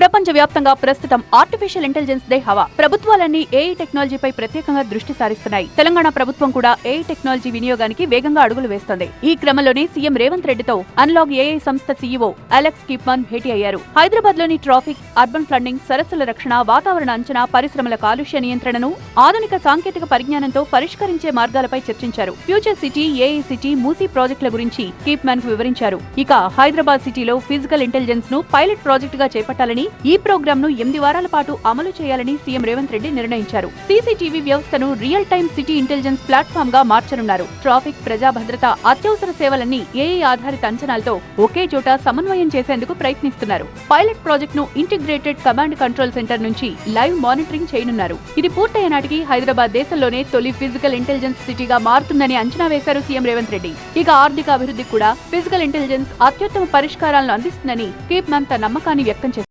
ప్రపంచ వ్యాప్తంగా ప్రస్తుతం ఆర్టిఫిషియల్ ఇంటెలిజెన్స్ దే హవా. ప్రభుత్వాలన్నీ ఏఐ టెక్నాలజీపై ప్రత్యేకంగా దృష్టి సారిస్తున్నాయి. తెలంగాణ ప్రభుత్వం కూడా ఏఐ టెక్నాలజీ వినియోగానికి వేగంగా అడుగులు వేస్తోంది. ఈ క్రమంలోనే సీఎం రేవంత్ రెడ్డితో అన్లాగ్ ఏఐ సంస్థ సీఈఓ అలెక్స్ కిప్మన్ భేటీ అయ్యారు. హైదరాబాద్లోని ట్రాఫిక్ అర్బన్ ఫ్లడ్డింగ్ సరస్సుల రక్షణ వాతావరణ అంచనా పరిశ్రమల కాలుష్య నియంత్రణను ఆధునిక సాంకేతిక పరిజ్ఞానంతో పరిష్కరించే మార్గాలపై చర్చించారు. Future city AI city Musi ప్రాజెక్టుల గురించి కీప్ మ్యాన్కు వివరించారు. ఇక హైదరాబాద్ సిటీలో ఫిజికల్ ఇంటెలిజెన్స్ను పైలట్ ప్రాజెక్టుగా చేపట్టాలని ఈ ప్రోగ్రామ్ను ఎనిమిది వారాల పాటు అమలు చేయాలని సీఎం రేవంత్ రెడ్డి నిర్ణయించారు. సీసీటీవీ వ్యవస్థను రియల్ టైమ్ సిటీ ఇంటెలిజెన్స్ ప్లాట్ఫామ్గా మార్చనున్నారు. ట్రాఫిక్ ప్రజా భద్రత అత్యవసర సేవలన్నీ ఏఐ ఆధారిత అంచనాలతో ఒకే చోట సమన్వయం చేసేందుకు ప్రయత్నిస్తున్నారు. పైలట్ ప్రాజెక్ట్ను ఇంటిగ్రేటెడ్ కమాండ్ కంట్రోల్ సెంటర్ నుంచి లైవ్ మానిటరింగ్ చేయనున్నారు. ఇది పూర్తయ్యే నాటికి హైదరాబాద్ దేశంలోనే తొలి ఫిజికల్ ఇంటెలిజెన్స్ సిటీగా మారుతుందని అంచనా వేశారు సీఎం రేవంత్ రెడ్డి. ఇక ఆర్థిక అభివృద్ధికి కూడా ఫిజికల్ ఇంటెలిజెన్స్ అత్యుత్తమ పరిష్కారాలను అందిస్తుందని కీప్ మంత తన నమ్మకాన్ని వ్యక్తం చేశారు.